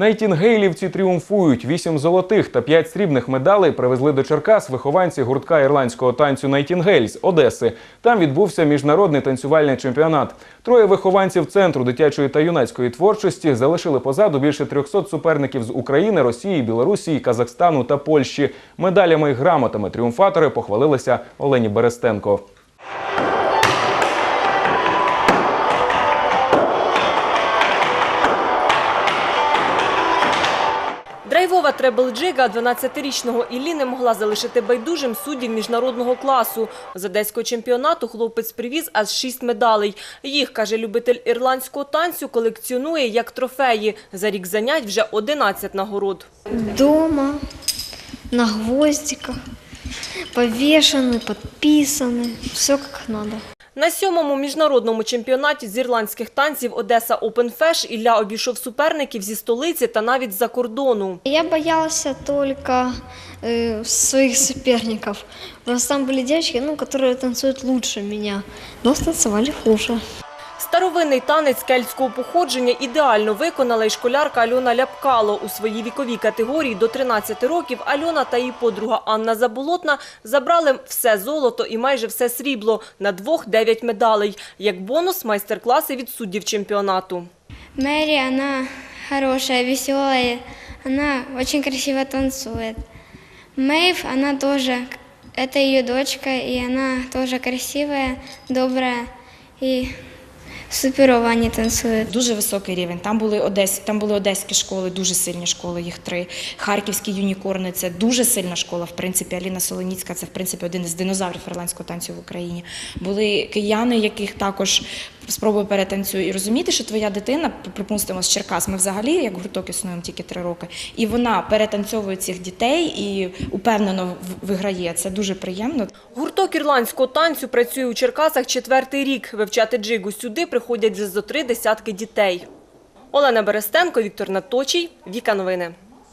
Найтінгейлівці тріумфують. Вісім золотих та п'ять срібних медалей привезли до Черкас вихованці гуртка ірландського танцю Найтінгейль Одеси. Там відбувся міжнародний танцювальний чемпіонат. Троє вихованців центру дитячої та юнацької творчості залишили позаду більше 300 суперників з України, Росії, Білорусі, Казахстану та Польщі. Медалями і грамотами тріумфатори похвалилися Олені Берестенко. Драйвова требл-джига 12-річного Іллі не могла залишити байдужим суддів міжнародного класу. З одеського чемпіонату хлопець привіз аж шість медалей. Їх, каже любитель ірландського танцю, колекціонує як трофеї. За рік занять вже 11 нагород. дома, на гвоздиках, повешены, подписаны, все как надо. На сьомому міжнародному чемпіонаті з ірландських танців Одеса Open Fesh Ілля обійшов суперників зі столиці та навіть з-за кордону. Я боялся только э, своих соперников. У нас там были девочки, ну, которые танцуют лучше меня, но станцевали хуже. Старовинний танець кельтського походження ідеально виконала й школярка Альона Ляпкало. У своїй віковій категорії до 13 років Альона та її подруга Анна Заболотна забрали все золото і майже все срібло на двох дев'ять медалей. Як бонус майстер-класи від суддів чемпіонату. Мэри, она хорошая, веселая, она очень красиво танцует. Мэйв, она тоже, это ее дочка, и она тоже красивая, добрая и суперово танцюють. Дуже високий рівень. Там були Одесь, там були одеські школи, дуже сильні школи, їх три. Харківські юнікорни це дуже сильна школа. В принципі, Аліна Солоніцька це в принципі один із динозаврів ірландського танцю в Україні. Були кияни, яких також спробую перетанцюю. І розуміти, що твоя дитина, припустимо, з Черкас, ми взагалі як гурток існуємо тільки три роки, і вона перетанцьовує цих дітей і упевнено виграє. Це дуже приємно. Гурток ірландського танцю працює у Черкасах четвертий рік. Вивчати джигу сюди приходять зо три десятки дітей. Олена Берестенко, Віктор Наточій, Віка Новини.